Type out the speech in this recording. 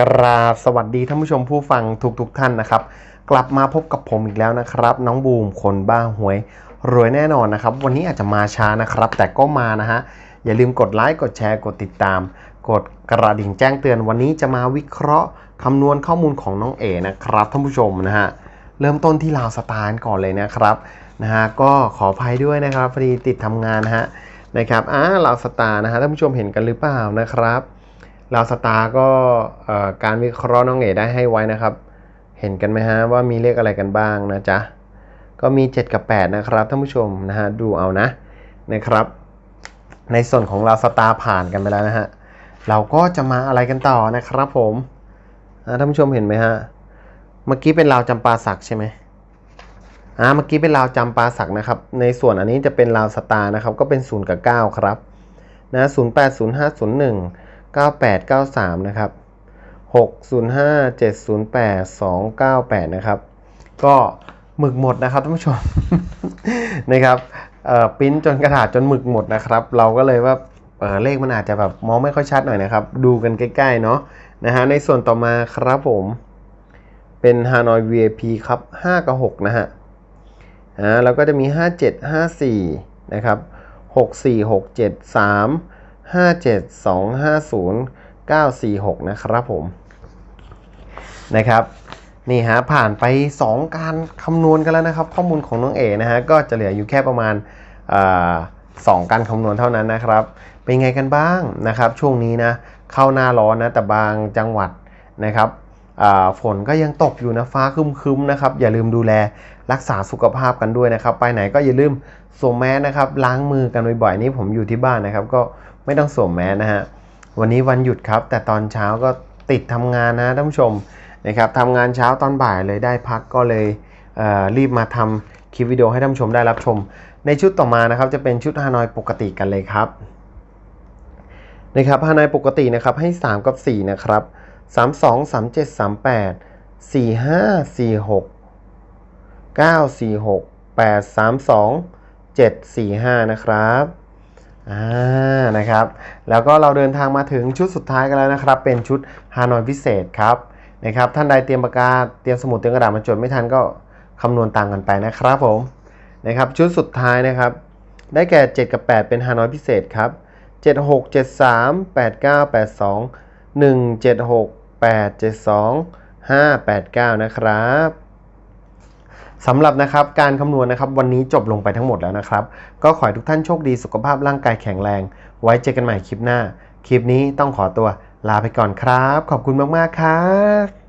กราบสวัสดีท่านผู้ชมผู้ฟังทุกทุกๆท่านนะครับ กลับมาพบกับผมอีกแล้วนะครับ น้องบูมคนบ้าหวย รวยแน่นอนนะครับ วันนี้อาจจะมาช้านะครับ แต่ก็มานะฮะอย่าลืมกดไลค์กดแชร์กดติดตาม กดกระดิ่งแจ้งเตือนวันนี้จะมาวิเคราะห์คำนวณข้อมูลของน้องเอนะครับท่านผู้ชมนะฮะเริ่มต้นที่ลาวสตาร์ก่อนเลยนะครับนะฮะก็ขออภัยด้วยนะครับพอดีติดทำงานนะฮะนะครับอ่าลาวสตาร์นะฮะท่านผู้ชมเห็นกันหรือเปล่านะครับ ลาวสตาร์ก็การวิเคราะห์น้องเอ๋ได้ให้ไว้นะครับ เห็นกันไหมฮะว่ามีเลขอะไรกันบ้างนะจ๊ะ ก็มี 7 กับ 8 นะครับท่านผู้ชมนะฮะดูเอานะนะครับ ในส่วนของลาวสตาร์ผ่านกันไปแล้วนะฮะเราก็จะมาอะไรกันต่อนะครับผมท่านผู้ชมเห็นไหมฮะเมื่อกี้เป็นลาวจำปาสักใช่ไหมอ่าเมื่อกี้เป็นลาวจำปาสักนะครับ ในส่วนอันนี้จะเป็นลาวสตาร์นะครับ ก็เป็น0กับ9ครับนะ0 8 0 5 0 1 9893 นะครับ 605 708 298 นะครับ ก็หมึกหมดนะครับท่านผู้ชมนะครับปิ้นจนกระดาษจนหมึกหมดนะครับ เราก็เลยว่าเเลขมันอาจจะแบบมองไม่ค่อยชัดหน่อยนะครับ ดูกันใกล้ๆเนาะนะฮะในส่วนต่อมาครับผมเป็น Hanoi VIP ครับ 5 กับ 6 นะฮะอ่าแล้วก็จะมี 57 54 นะครับ 64 67 3 57 250 946 นะครับผม นะครับนี่ฮะผ่านไป 2 การคำนวณกันแล้วนะครับ ข้อมูลของน้องเอนะฮะก็จะเหลืออยู่แค่ประมาณสองการคำนวณเท่านั้นนะครับ เป็นไงกันบ้างนะครับ ช่วงนี้นะเข้าหน้าร้อนนะแต่บางจังหวัดนะครับ ฝนก็ยังตกอยู่นะฟ้าคึมๆนะครับ อย่าลืมดูแลรักษาสุขภาพกันด้วยนะครับ ไปไหนก็อย่าลืมสวมแมสนะครับ ล้างมือกันบ่อยๆนี่ผมอยู่ที่บ้านนะครับ ก็ไม่ต้องสวมแมสนะฮะวันนี้วันหยุดครับ แต่ตอนเช้าก็ติดทำงานนะท่านผู้ชมนะครับทำงานเช้าตอนบ่ายเลยได้พักก็เลยเรีบมาทำคลิปวิดีโอให้ท่านผู้ชมได้รับชม ในชุดต่อมานะครับจะเป็นชุดฮานอยปกติกันเลยครับนะครับฮานอยปกตินะครับให้ 3 กับ 4 นะครับ 32 37 38 45 46 9 46 8 32 7 45 นะครับอ่านะครับ แล้วก็เราเดินทางมาถึงชุดสุดท้ายกันแล้วนะครับ เป็นชุดฮานอยพิเศษครับนะครับ ท่านใดเตรียมปากกาเตรียมสมุดเตรียมกระดาษมาจดไม่ทันก็คำนวณตามกันไปนะครับผมนะครับชุดสุดท้ายนะครับ ได้แก่ 7 กับ 8 เป็นฮานอยพิเศษครับ 76 73 89 82 176 872 589 นะครับสำหรับนะครับการคำนวณนะครับวันนี้จบลงไปทั้งหมดแล้วนะครับ ก็ขอให้ทุกท่านโชคดีสุขภาพร่างกายแข็งแรง ไว้เจอกันใหม่คลิปหน้า คลิปนี้ต้องขอตัวลาไปก่อนครับ ขอบคุณมาก ๆ ครับ